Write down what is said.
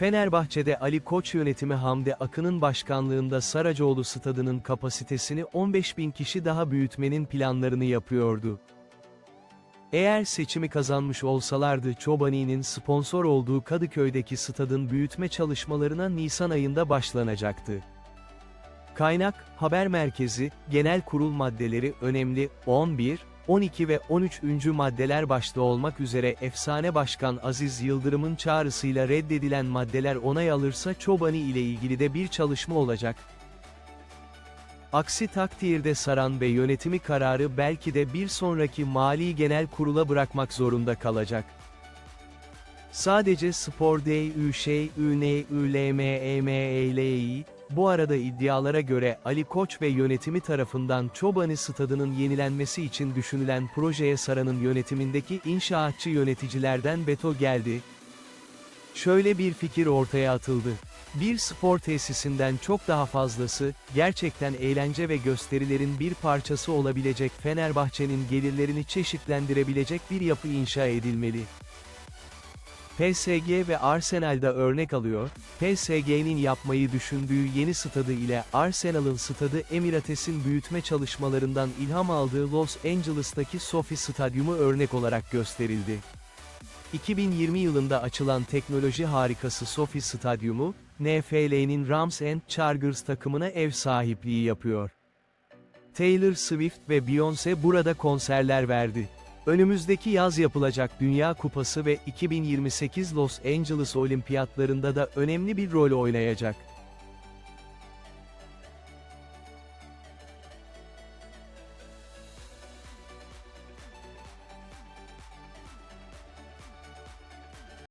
Fenerbahçe'de Ali Koç yönetimi Hamdi Akın'ın başkanlığında Saracoğlu stadının kapasitesini 15 bin kişi daha büyütmenin planlarını yapıyordu. Eğer seçimi kazanmış olsalardı Çobani'nin sponsor olduğu Kadıköy'deki stadın büyütme çalışmalarına Nisan ayında başlanacaktı. Kaynak, haber merkezi, genel kurul maddeleri önemli, 11, 12 ve 13. maddeler başta olmak üzere efsane başkan Aziz Yıldırım'ın çağrısıyla reddedilen maddeler onay alırsa Çobani ile ilgili de bir çalışma olacak. Aksi takdirde Saran ve yönetimi kararı belki de bir sonraki Mali Genel Kurul'a bırakmak zorunda kalacak. Sadece Spor D, Ü, Şey, Bu arada iddialara göre Ali Koç ve yönetimi tarafından Çobani Stadı'nın yenilenmesi için düşünülen projeye Saran'ın yönetimindeki inşaatçı yöneticilerden veto geldi. Şöyle bir fikir ortaya atıldı. Bir spor tesisinden çok daha fazlası, gerçekten eğlence ve gösterilerin bir parçası olabilecek Fenerbahçe'nin gelirlerini çeşitlendirebilecek bir yapı inşa edilmeli. PSG ve Arsenal'da örnek alıyor, PSG'nin yapmayı düşündüğü yeni stadı ile Arsenal'ın stadı Emirates'in büyütme çalışmalarından ilham aldığı Los Angeles'taki Sophie Stadyumu örnek olarak gösterildi. 2020 yılında açılan teknoloji harikası Sophie Stadyumu, NFL'nin Rams and Chargers takımına ev sahipliği yapıyor. Taylor Swift ve Beyoncé burada konserler verdi. Önümüzdeki yaz yapılacak Dünya Kupası ve 2028 Los Angeles Olimpiyatlarında da önemli bir rol oynayacak.